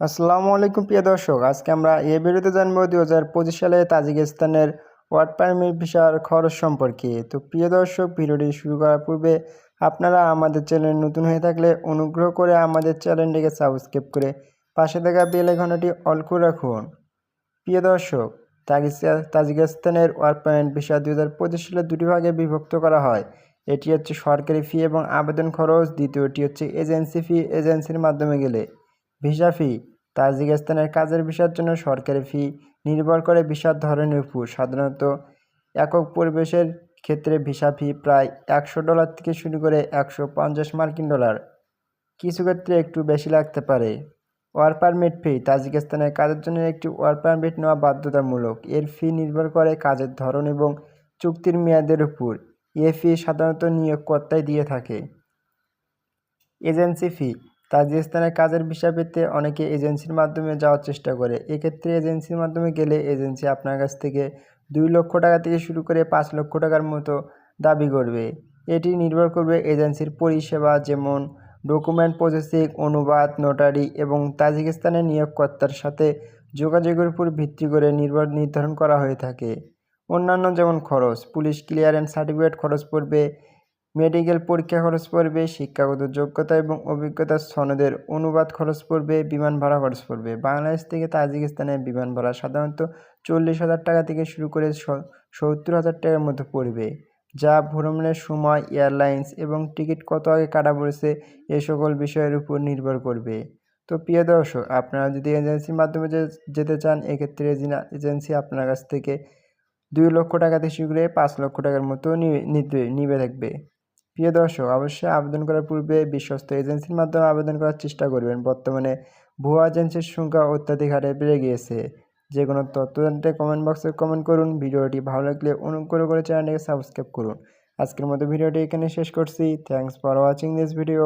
আসসালামু আলাইকুম, প্রিয় দর্শক। আজকে আমরা এ ভিডিওতে জানব দু হাজার পঁচিশ সালে তাজিকিস্তানের ওয়ার্ড পারমিট ভিসার খরচ সম্পর্কে। তো প্রিয় দর্শক, ভিডিওটি শুরু করার পূর্বে আপনারা আমাদের চ্যানেল নতুন হয়ে থাকলে অনুগ্রহ করে আমাদের চ্যানেলটিকে সাবস্ক্রাইব করে পাশে থাকা বেল আইকনটি অল করে রাখুন। প্রিয় দর্শক তাজিকিস্তান তাজিকিস্তানের ওয়ার্ক পারমিট ভিসা দু হাজার পঁচিশ সালে দুটি ভাগে বিভক্ত করা হয়। এটি হচ্ছে সরকারি ফি এবং আবেদন খরচ, দ্বিতীয়টি হচ্ছে এজেন্সি ফি। এজেন্সির মাধ্যমে গেলে ভিসা ফি, তাজিকিস্তানের কাজের ভিসার জন্য সরকারি ফি নির্ভর করে ভিসার ধরনের উপর। সাধারণত, একক পরিবেশের ক্ষেত্রে ভিসা ফি প্রায় একশো ডলার থেকে শুরু করে একশো পঞ্চাশ মার্কিন ডলার। কিছু ক্ষেত্রে একটু বেশি লাগতে পারে। ওয়ার পারমিট ফি, তাজিকিস্তানের কাজের জন্য একটি ওয়ার পারমিট নেওয়া বাধ্যতামূলক। এর ফি নির্ভর করে কাজের ধরন এবং চুক্তির মেয়াদের উপর। এ ফি সাধারণত নিয়োগকর্তাই দিয়ে থাকে। এজেন্সি ফি তাজিকিস্তানের কাজের ভিসা পেতে অনেকে এজেন্সির মাধ্যমে যাওয়ার চেষ্টা করে। এক্ষেত্রে এজেন্সির মাধ্যমে গেলে এজেন্সি আপনার কাছ থেকে দুই লক্ষ টাকা থেকে শুরু করে পাঁচ লক্ষ টাকার মতো দাবি করবে। এটি নির্ভর করবে এজেন্সির পরিষেবা, যেমন ডকুমেন্ট প্রসেসিং, অনুবাদ, নোটারি এবং তাজিকিস্তানের নিয়োগকর্তার সাথে যোগাযোগের উপর ভিত্তি করে নির্ভর নির্ধারণ করা হয়ে থাকে। অন্যান্য যেমন খরচ, পুলিশ ক্লিয়ারেন্স সার্টিফিকেট খরচ পড়বে মেডিকেল পরীক্ষা খরচ পড়বে, শিক্ষাগত যোগ্যতা এবং অভিজ্ঞতার সনদের অনুবাদ খরচ পড়বে, বিমান ভাড়া খরচ পড়বে। বাংলাদেশ থেকে তাজিকিস্তানে বিমান ভাড়া সাধারণত চল্লিশ হাজার টাকা থেকে শুরু করে সত্তর হাজার টাকার মধ্যে পড়বে। যা ভ্রমণের সময়, এয়ারলাইন্স এবং টিকিট কত আগে কাটা পড়েছে, এ সকল বিষয়ের উপর নির্ভর করবে। তো প্রিয় দর্শক, আপনারা যদি এজেন্সির মাধ্যমে যেতে চান, এক্ষেত্রে এজেন্সি আপনার কাছ থেকে দুই লক্ষ টাকা থেকে শুরু করে পাঁচ লক্ষ টাকার মতো নিবে নিবে থাকবে। প্রিয় দর্শক, অবশ্যই আবেদন করার পূর্বে বিশ্বস্ত এজেন্সির মাধ্যমে আবেদন করার চেষ্টা করবেন। বর্তমানে ভুয়া এজেন্সির সংখ্যা অত্যাধিক হারে বেড়ে গিয়েছে। যে কোনো তথ্য জানতে কমেন্ট বক্সে কমেন্ট করুন। ভিডিওটি ভালো লাগলে অনুগ্রহ করে চ্যানেলটিকে সাবস্ক্রাইব করুন। আজকের মতো ভিডিওটি এখানে শেষ করছি। Thanks for watching this video